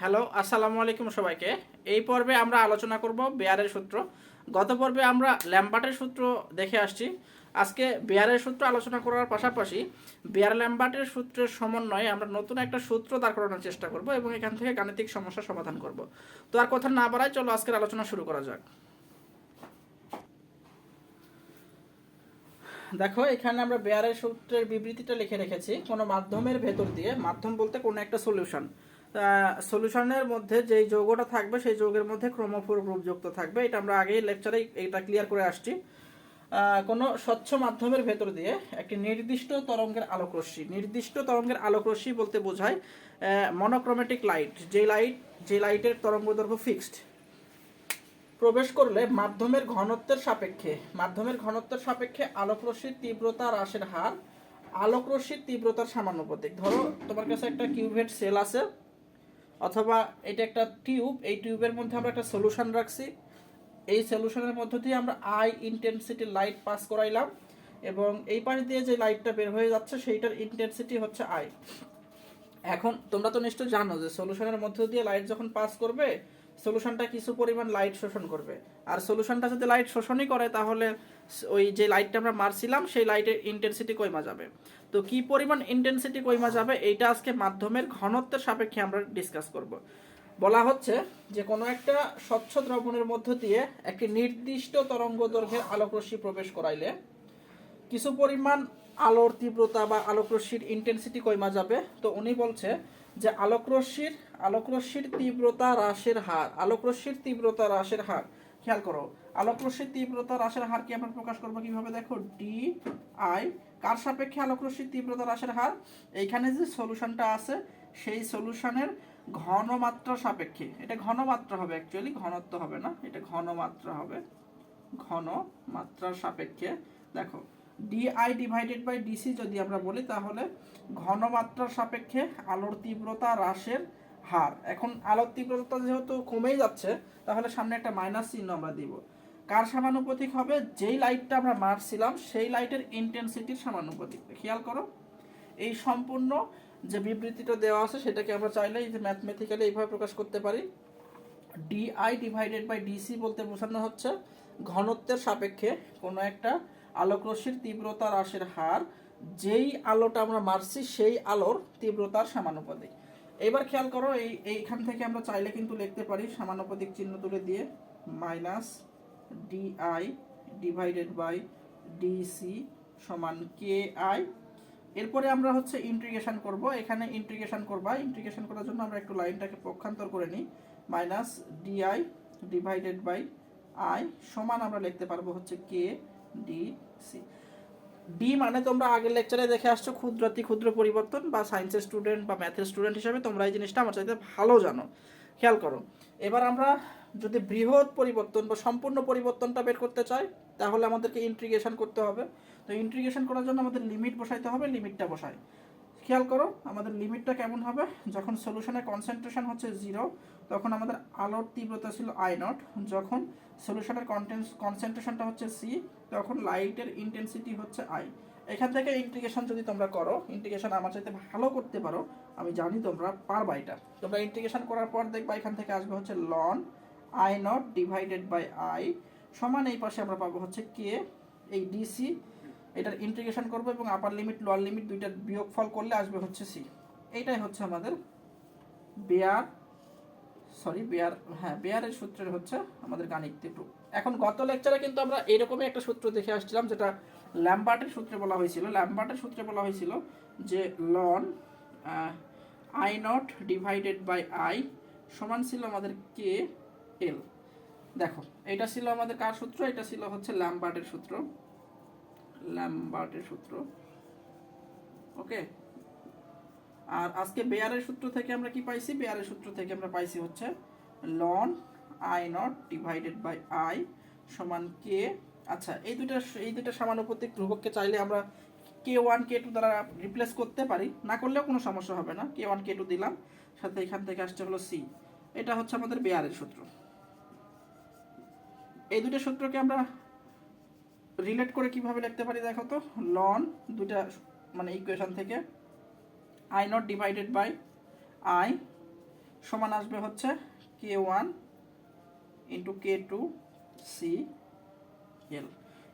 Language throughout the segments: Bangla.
হ্যালো, আসসালামু আলাইকুম সবাইকে। এই পর্বে আমরা আলোচনা করব বেয়ারের সূত্র। গত পর্বে আমরা ল্যাম্বার্টের সূত্র দেখে আসছি। আজকে বেয়ারের সূত্র আলোচনা করার পাশাপাশি বেয়ার ল্যাম্বার্টের সূত্রের সমন্বয়ে আমরা নতুন একটা সূত্র দাঁড় করানোর চেষ্টা করব এবং এখান থেকে গাণিতিক সমস্যা সমাধান করব। তো আর কথা না বাড়ায় চলো আজকের আলোচনা শুরু করা যাক। দেখো, এখানে আমরা বেয়ারের সূত্রের বিবৃতিটা লিখে রেখেছি। কোনো মাধ্যমের ভেতর দিয়ে মাধ্যম বলতে কোনো একটা সলিউশন সলিউশনের মধ্যে যেই যৌগটা থাকবে, সেই যৌগের মধ্যে ক্রোমোফোর গ্রুপ যুক্ত থাকবে। এটা আমরা আগেই লেকচারে এটা ক্লিয়ার করে আসছি। কোনো স্বচ্ছ মাধ্যমের ভেতর দিয়ে একটি নির্দিষ্ট তরঙ্গের আলোকরশ্মি নির্দিষ্ট তরঙ্গের আলোকরশ্মি বলতে বোঝায় মনোক্রোমেটিক লাইট যে লাইট যে লাইটের তরঙ্গ দৈর্ঘ্য ফিক্সড প্রবেশ করলে মাধ্যমের ঘনত্বের সাপেক্ষে, মাধ্যমের ঘনত্বের সাপেক্ষে আলোকরশ্মির তীব্রতা হ্রাসের হার আলোকরশ্মির তীব্রতার সামানুপাতিক ধরো, তোমার কাছে একটা কিউভেট সেল আছে অথবা এটা একটা টিউব, এই টিউবের মধ্যে আমরা একটা সলিউশন রাখছি। এই সলিউশনের মধ্য দিয়ে আমরা আই ইন্টেন্সিটি লাইট পাস করাইলাম এবং এই পাশ দিয়ে যে লাইটটা বের হয়ে যাচ্ছে সেইটার ইন্টেন্সিটি হচ্ছে আই এখন তোমরা তো নিশ্চয় জানো যে সলিউশনের মধ্য দিয়ে লাইট যখন পাস করবে সলিউশনটা কিছু পরিমাণ লাইট শোষণ করবে। আর সলিউশনটা যদি লাইট শোষণই করে, তাহলে ওই যে লাইটটা আমরা মারছিলাম, সেই লাইটের ইন্টেন্সিটি কইমা যাবে। তো কি পরিমাণ ইন্টেন্সিটি কইমা যাবে, এইটা আজকে মাধ্যমের ঘনত্বের সাপেক্ষে আমরা ডিসকাস করব। বলা হচ্ছে যে, কোনো একটা স্বচ্ছ দ্রবণের মধ্য দিয়ে একটি নির্দিষ্ট তরঙ্গ দৈর্ঘ্যের আলোকরশ্মি প্রবেশ করাইলে কিছু পরিমাণ আলোর তীব্রতা বা আলোকরশ্মির ইন্টেন্সিটি কমা যাবে? তো উনি বলছে যে আলোকরশ্মির আলোকরশ্মির তীব্রতা হ্রাসের হার, আলোকরশ্মির তীব্রতা হ্রাসের হার। খেয়াল করো, আলোকরশ্মির তীব্রতা হ্রাসের হার কি আমরা প্রকাশ করব কীভাবে? দেখো ডি আই কার সাপেক্ষে আলোকরশ্মির তীব্রতা হ্রাসের হার? এইখানে যে সলিউশনটা আছে, সেই সলিউশনের ঘনমাত্রা সাপেক্ষে। এটা ঘনমাত্রা হবে অ্যাকচুয়ালি ঘনত্ব হবে না, এটা ঘনমাত্রা হবে ঘন মাত্রার সাপেক্ষে। দেখো ডিআই ডিভাইডেড বাই ডিসি যদি আমরা বলি, তাহলে ঘনমাত্রার সাপেক্ষে আলোর তীব্রতা হ্রাসের হার। এখন আলোর তীব্রতা যেহেতু কমেই যাচ্ছে, তাহলে সামনে একটা মাইনাস চিহ্ন আমরা দিব। কার সমানুপাতিক হবে? যেই লাইটটা আমরা মারছিলাম, সেই লাইটের ইন্টেন্সিটির সমানুপাতিক খেয়াল করো, এই সম্পূর্ণ যে বিবৃতিটা দেওয়া আছে, সেটাকে আমরা চাইলে যে ম্যাথমেটিক্যালি এইভাবে প্রকাশ করতে পারি। ডিআই ডিভাইডেড বাই ডিসি বলতে বোঝানো হচ্ছে, ঘনত্বের সাপেক্ষে কোনো একটা আলোকরশ্মির তীব্রতা হ্রাসের হার, যেই আলোটা আমরা মারছি, সেই আলোর তীব্রতার সমানুপাতিক। এবার খেয়াল করো, এই, এইখান থেকে আমরা চাইলে কিন্তু লিখতে পারি সমানুপাতিক চিহ্ন তুলে দিয়ে minus DI divided by DC সমান কে আই। এরপরে আমরা হচ্ছে ইন্টিগ্রেশন করব। এখানে ইন্টিগ্রেশন করবা। ইন্টিগ্রেশন করার জন্য আমরা একটু লাইনটাকে পক্ষান্তর করে নিই। Minus DI divided by I সমান আমরা লিখতে পারব হচ্ছে কে ডি সি ডি মানে তোমরা আগের লেকচারে দেখে আসছো ক্ষুদ্রাতি ক্ষুদ্র পরিবর্তন বা সায়েন্সের স্টুডেন্ট বা ম্যাথের স্টুডেন্ট হিসাবে তোমরা এই জিনিসটা আমার চাইতে ভালো জানো। খেয়াল করো। এবার আমরা যদি বৃহৎ পরিবর্তন বা সম্পূর্ণ পরিবর্তনটা বের করতে চাই, তাহলে আমাদেরকে ইন্ট্রিগেশন করতে হবে। তো ইন্ট্রিগেশন করার জন্য আমাদের লিমিট বসাইতে হবে লিমিটটা বসাই। খেয়াল করো, আমাদের লিমিটটা কেমন হবে? যখন সলিউশনের কনসেন্ট্রেশন হচ্ছে জিরো তখন আমাদের আলোর তীব্রতা ছিল আই নট যখন সলিউশনের কন্টেন্স কনসেন্ট্রেশনটা হচ্ছে সি তখন লাইটের ইন্টেন্সিটি হচ্ছে আই এখান থেকে ইন্টিগ্রেশন যদি তোমরা করো ইন্টিগ্রেশন আমার চাইতে ভালো করতে পারো, আমি জানি তোমরা পারবা এটা। তোমরা ইন্টিগ্রেশন করার পর দেখবা এখান থেকে আসবে হচ্ছে ln I naught divided by I সমান এই পাশে আমরা পাবো হচ্ছে কে এই ডিসি এটার ইন্টিগ্রেশন করব এবং আপার লিমিট লোয়ার লিমিট দুইটার বিয়োগফল করলে আসবে হচ্ছে সি এইটাই হচ্ছে আমাদের বেয়ার সরি, বেয়ার হ্যাঁ বেয়ারের সূত্রের হচ্ছে আমাদের গাণিতিক রূপ এখন গত লেকচারে কিন্তু আমরা এরকমই একটা সূত্র দেখে আসছিলাম, যেটা ল্যাম্বার্টের সূত্রে বলা হয়েছিল। ল্যাম্বার্টের সূত্রে বলা হয়েছিল যে ln I naught divided by I সমান ছিল আমাদের কে এল দেখো, এটা ছিল আমাদের কার সূত্র? এটা ছিল হচ্ছে ল্যাম্বার্টের সূত্র। ল্যাম্বার্টের সূত্র। ওকে? আর আজকে বেয়ারের সূত্র থেকে আমরা কি পাইছি? বেয়ারের সূত্র থেকে আমরা পাইছি হচ্ছে ln I naught divided by I সমান কে আচ্ছা এই দুইটা এই দুইটা সমানুপাতিক ধ্রুবককে চাইলে আমরা কে ওয়ান কে টু দ্বারা রিপ্লেস করতে পারি। না করলেও কোনো সমস্যা হবে না। কে ওয়ান কে টু দিলাম। সাথে এখান থেকে আসছে হলো সি এটা হচ্ছে আমাদের বেয়ারের সূত্র। এই দুটো সূত্রকে আমরা রিলেট করে কীভাবে লিখতে পারি দেখো তো? লন দুইটা মানে ইকুয়েশন থেকে I naught divided by I সমান আসবে হচ্ছে K one into K two C L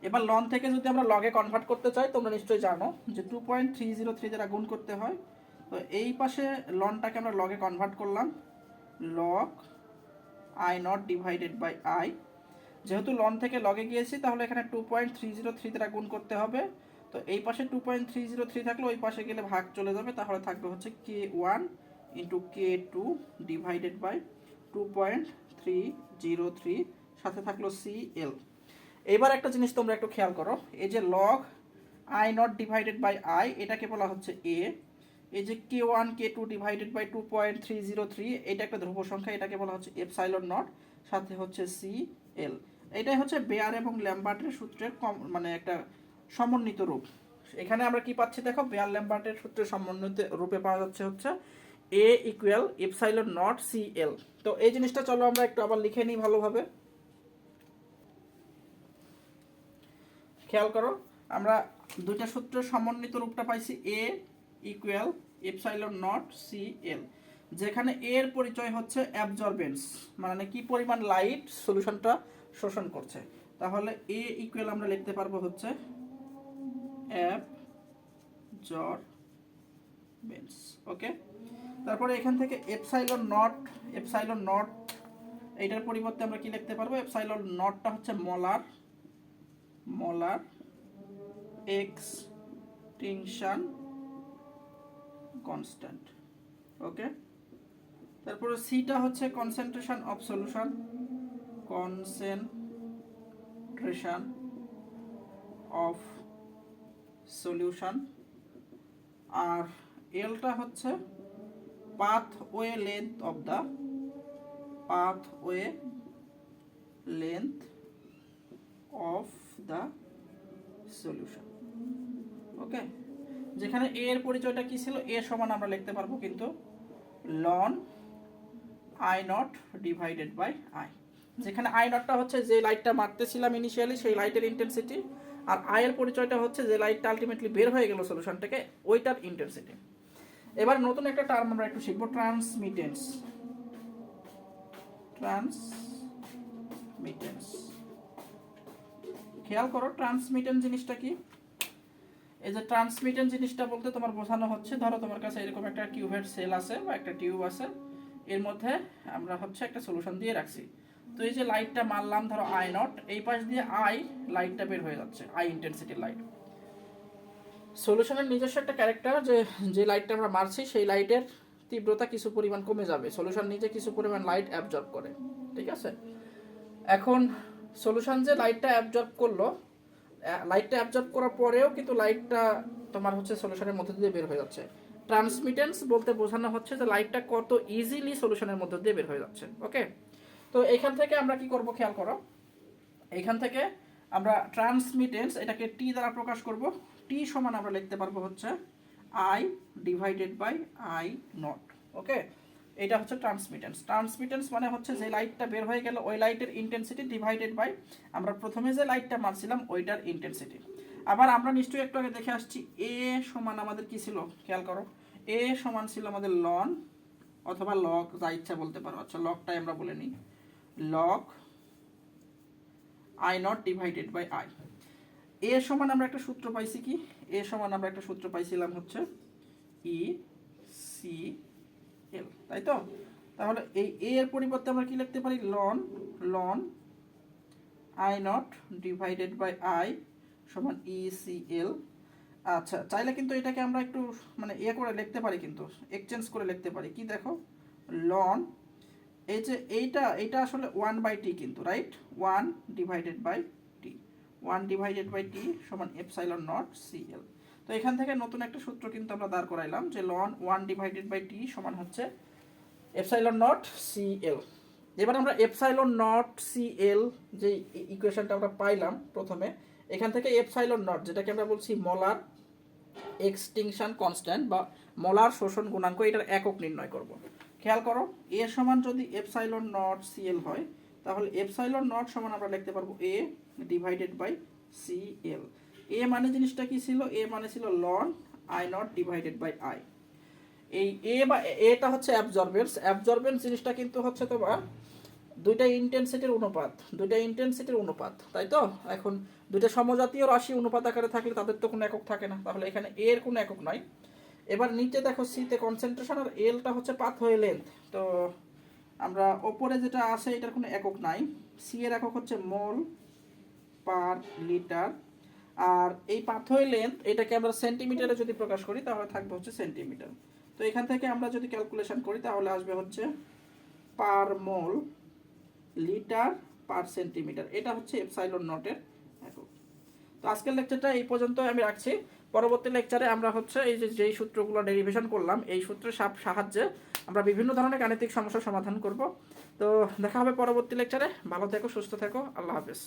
এবার লন থেকে যদি আমরা লগে কনভার্ট করতে চাই, তোমরা নিশ্চয়ই জানো যে two point three zero three দ্বারা গুণ করতে হয়। তো এই পাশে লনটাকে আমরা লগে কনভার্ট করলাম। Log I naught divided by I যেহেতু লন থেকে লগে গিয়েছি, তাহলে এখানে two point three zero three দ্বারা গুণ করতে হবে। তো এই পাশে two point three zero three থাকলে ওই পাশে গেলে ভাগ চলে যাবে, তাহলে থাকবে হচ্ছে K one into K two divided by two point three zero three সাথে থাকল সি এল এবার একটা জিনিস তোমরা একটু খেয়াল করো, এই যে log I naught divided by I এটাকে বলা হচ্ছে এ এই যে K one K two divided by two point three zero three এটা একটা ধ্রুব সংখ্যা, এটাকে বলা হচ্ছে এপসাইলন নট সাথে হচ্ছে সি এল এটাই হচ্ছে বেয়ার এবং ল্যাম্বার্টের সূত্রের কম মানে একটা সমন্বিত রূপ। এখানে আমরা কি পাচ্ছি দেখো? বেয়ার ল্যাম্বার্টের সূত্রে সমন্বিত রূপে পাওয়া যাচ্ছে হচ্ছে A equal epsilon naught C L তো এই জিনিসটা চলো আমরা একটু আবার লিখে নিই ভালোভাবে। খেয়াল করো, আমরা দুইটা সূত্রের সমন্বিত রূপটা পাইছি A equal epsilon naught C L যেখানে এর পরিচয় হচ্ছে অ্যাবজর্বেন্স মানে কি পরিমাণ লাইট সলিউশনটা শোষণ করছে। তাহলে এ ইকুয়াল আমরা লিখতে পারব হচ্ছে অ্যাবজর্বেন্স ওকে? তারপরে এখান থেকে এপসাইলন নট এপসাইলন নট, এইটার পরিবর্তে আমরা কি লিখতে পারব? এপসাইলন নটটা হচ্ছে molar, molar extinction constant, okay? তারপরে সিটা হচ্ছে concentration of solution, concentration of solution আর এলটা হচ্ছে path way length of the path way length of the solution okay যেখানে এ এর পরিচয়টা কি ছিল? এ সমান আমরা লিখতে পারব কিন্তু ln I naught divided by I যেখানে আই নটটা হচ্ছে যে লাইটটা মারতেছিলাম ইনিশিয়ালি সেই লাইটের ইন্টেন্সিটি আর আই এর পরিচয়টা হচ্ছে যে লাইটটা আলটিমেটলি বের হয়ে গেল সলিউশন থেকে ওইটার ইন্টেন্সিটি এবার নতুন একটা টার্ম আমরা একটু শিখব ট্রান্সমিটেন্স ট্রান্সমিটেন্স খেয়াল করো ট্রান্সমিটেন্স জিনিসটা কি? এই যে ট্রান্সমিটেন্স জিনিসটা বলতে তোমার বোঝানো হচ্ছে, ধরো তোমার কাছে এরকম একটা টিউবের সেল আছে বা একটা টিউব আছে, এর মধ্যে আমরা হচ্ছে একটা সলিউশন দিয়ে রাখছি। তো এই যে লাইটটা মারলাম, ধরো আই নট এই পাশ দিয়ে আই লাইটটা বের হয়ে যাচ্ছে আই ইন্টেন্সিটির লাইট সলিউশনের নিজস্ব একটা ক্যারেক্টার যে যে লাইটটা আমরা মারছি, সেই লাইটের তীব্রতা কিছু পরিমাণ কমে যাবে। সলিউশন নিজে কিছু পরিমাণ লাইট অ্যাবজর্ব করে, ঠিক আছে? এখন সলিউশন যে লাইটটা অ্যাবজর্ব করল লাইটটা অ্যাবজর্ব করার পরেও কিন্তু লাইটটা তোমার হচ্ছে সলিউশনের মধ্যে দিয়ে বের হয়ে যাচ্ছে। ট্রান্সমিটেন্স বলতে বোঝানো হচ্ছে যে লাইটটা কত ইজিলি সলিউশনের মধ্যে দিয়ে বের হয়ে যাচ্ছে ওকে তো এখান থেকে আমরা কি করব খেয়াল করো? এখান থেকে আমরা ট্রান্সমিটেন্স এটাকে টি দ্বারা প্রকাশ করব। টি সমান আমরা লিখতে পারব হচ্ছে I divided by I naught okay এটা হচ্ছে ট্রান্সমিটেন্স ট্রান্সমিটেন্স মানে হচ্ছে যে লাইটটা বের হয়ে গেল, ওই লাইটের ইন্টেন্সিটি ডিভাইডেড বাই আমরা প্রথমে যে লাইটটা মারছিলাম, ওইটার ইন্টেন্সিটি আবার আমরা নিশ্চয়ই একটু আগে দেখে আসছি এ সমান আমাদের কি ছিল? খেয়াল করো। এ সমান ছিল আমাদের লন অথবা লক যা ইচ্ছা বলতে পারো। আচ্ছা লকটাই আমরা বলে নিই। Log I naught divided by I A সমান আমরা একটা সূত্র পাইছি কি? এ সমান আমরা একটা সূত্র পাইছিলাম হচ্ছে ই সি এল তাই তো? তাহলে এই এ এর পরিবর্তে আমরা কি লিখতে পারি? Ln ln I naught divided by I সমান ই সি এল আচ্ছা চাইলে কিন্তু এটাকে আমরা একটু মানে ইয়ে করে লিখতে পারি কিন্তু এক্সচেঞ্জ করে লিখতে পারি। কি দেখো? লন এই যে এইটা এইটা আসলে ওয়ান বাই টি কিন্তু right one divided by T one divided by T সমান এপসাইলন নট সি এল তো এখান থেকে নতুন একটা সূত্র কিন্তু আমরা দাঁড় করাইলাম যে ln one divided by T সমান হচ্ছে এপসাইলন নট সি এল এবার আমরা এপসাইলন নট সি এল যে ইকুয়েশনটা আমরা পাইলাম প্রথমে, এখান থেকে এপসাইলন নট যেটাকে আমরা বলছি মলার এক্সটিংশন কনস্ট্যান্ট বা মলার শোষণ গুণাঙ্ক, এটার একক নির্ণয় করব। খেয়াল করো, এ সমান যদি এপসাইলন নট সি এল হয়, তাহলে এপসাইলন নট সমান আমরা লিখতে পারব A divided by C L A মানে জিনিসটা কি ছিল? এ মানে ছিল ln I naught divided by I এই এ বা এটা হচ্ছে অ্যাবজর্বেন্স অ্যাবজর্বেন্স জিনিসটা কিন্তু হচ্ছে তোমার দুইটা ইন্টেন্সিটির অনুপাত, দুইটা ইন্টেন্সিটির অনুপাত, তাই তো? এখন দুইটা সমজাতীয় রাশি অনুপাত আকারে থাকলে তাদের তো কোনো একক থাকে না। তাহলে এখানে এর কোনো একক নয় এবার নিচে দেখো সিতে কনসেন্ট্রেশন আর এলটা হচ্ছে পাথ হয়ে লেন্থ তো আমরা ওপরে যেটা আছে, এটার কোনো একক নাই। সি এর একক হচ্ছে মোল পার লিটার। আর এই পাথওয়ে লেন্থ এটাকে আমরা সেন্টিমিটারে যদি প্রকাশ করি, তাহলে থাকবে হচ্ছে সেন্টিমিটার তো এখান থেকে আমরা যদি ক্যালকুলেশন করি, তাহলে আসবে হচ্ছে per mole litre per centimetre এটা হচ্ছে এপসাইলন নটের একক। তো আজকের লেকচারটা এই পর্যন্ত আমি রাখছি। পরবর্তী লেকচারে আমরা হচ্ছে এই যে, যেই সূত্রগুলো ডেরিভেশন করলাম, এই সূত্রের সাহায্যে আমরা বিভিন্ন ধরনের গাণিতিক সমস্যার সমাধান করব। তো দেখা হবে পরবর্তী লেকচারে ভালো থেকো, সুস্থ থেকো। আল্লাহ হাফেজ।